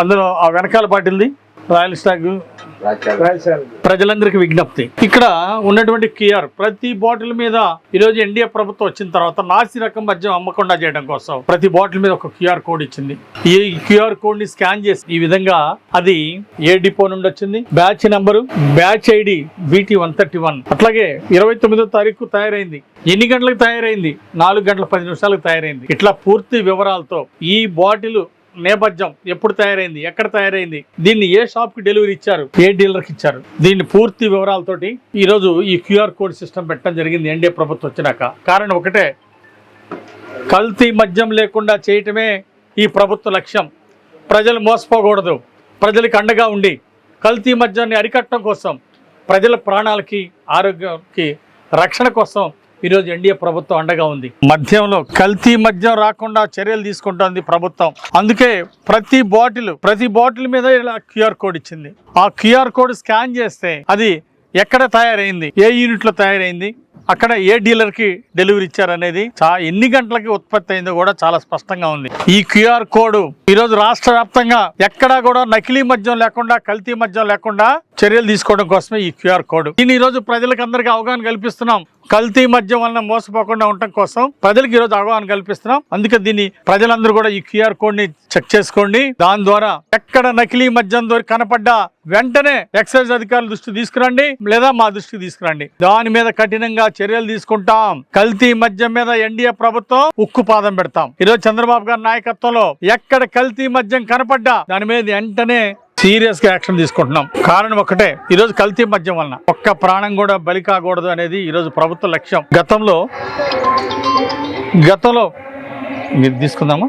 అందులో ఆ వెనకాల బాటిల్ది రాయల్ స్టాగ్ ప్రజలందరికీ విజ్ఞప్తి. ఇక్కడ ఉన్నటువంటి క్యూఆర్ ప్రతి బాటిల్ మీద ఈరోజు ఎన్డీఏ ప్రభుత్వం వచ్చిన తర్వాత నాసి రకం మద్యం అమ్మకుండా చేయడం కోసం ప్రతి బాటిల్ మీద ఒక క్యూఆర్ కోడ్ ఇచ్చింది. ఈ క్యూఆర్ కోడ్ని స్కాన్ చేసి ఈ విధంగా అది ఏ డిపో నుండి వచ్చింది? Batch number batch ID BT one thirty one. అట్లాగే ఇరవై తొమ్మిదో తారీఖు తయారైంది. ఎన్ని గంటలకు తయారైంది? నాలుగు గంటల పది నిమిషాలకు తయారైంది. ఇట్లా పూర్తి వివరాలతో ఈ బాటిల్ నేపథ్యం ఎప్పుడు తయారైంది ఎక్కడ తయారైంది దీన్ని ఏ షాప్కి డెలివరీ ఇచ్చారు ఏ డీలర్కి ఇచ్చారు దీన్ని పూర్తి వివరాలతోటి ఈ రోజు ఈ క్యూఆర్ కోడ్ సిస్టమ్ పెట్టడం జరిగింది ఎన్డీఏ ప్రభుత్వం వచ్చినాక. కారణం ఒకటే కల్తీ మద్యం లేకుండా చేయటమే ఈ ప్రభుత్వ లక్ష్యం. ప్రజలు మోసపోకూడదు ప్రజలకు అండగా ఉండి కల్తీ మద్యాన్ని అరికట్టడం కోసం ప్రజల ప్రాణాలకి ఆరోగ్యానికి రక్షణ కోసం ఈరోజు ఎన్డీఏ ప్రభుత్వం అండగా ఉంది. మద్యంలో కల్తీ మద్యం రాకుండా చర్యలు తీసుకుంటోంది ప్రభుత్వం. అందుకే ప్రతి బాటిల్ ప్రతి బాటిల్ మీద ఇలా క్యూఆర్ కోడ్ ఇచ్చింది. ఆ క్యూఆర్ కోడ్ స్కాన్ చేస్తే అది ఎక్కడ తయారైంది ఏ యూనిట్లో తయారైంది అక్కడ ఏ డీలర్కి డెలివరీ ఇచ్చారనేది చా ఎన్ని గంటలకి ఉత్పత్తి అయిందో కూడా చాలా స్పష్టంగా ఉంది. ఈ క్యూఆర్ కోడ్ ఈరోజు రాష్ట్ర వ్యాప్తంగా ఎక్కడా కూడా నకిలీ మద్యం లేకుండా కల్తీ మద్యం లేకుండా చర్యలు తీసుకోవడం కోసమే ఈ క్యూఆర్ కోడ్. దీన్ని ఈరోజు ప్రజలకు అందరికీ అవగాహన కల్పిస్తున్నాం. కల్తీ మద్యం వలన మోసపోకుండా ఉండటం కోసం ప్రజలకు ఈరోజు అవగాహన కల్పిస్తున్నాం. అందుకే దీన్ని ప్రజలందరూ కూడా ఈ క్యూఆర్ కోడ్ని చెక్ చేసుకోండి. దాని ద్వారా ఎక్కడ నకిలీ మద్యం ద్వారా కనపడ్డా వెంటనే ఎక్సైజ్ అధికారుల దృష్టి తీసుకురండి లేదా మా దృష్టికి తీసుకురండి. దాని మీద కఠినంగా చర్యలు తీసుకుంటాం. కల్తీ మద్యం మీద ఎన్డీఏ ప్రభుత్వం ఉక్కు పాదం పెడతాం. ఈరోజు చంద్రబాబు గారి నాయకత్వంలో ఎక్కడ కల్తీ మద్యం కనపడ్డా దాని మీద వెంటనే సీరియస్గా యాక్షన్ తీసుకుంటున్నాం. కారణం ఒకటే ఈరోజు కల్తీ మద్యం వలన. ఒక్క ప్రాణం కూడా బలి కాకూడదు అనేది ఈరోజు ప్రభుత్వ లక్ష్యం. గతంలో గతంలో మీరు తీసుకుందామా?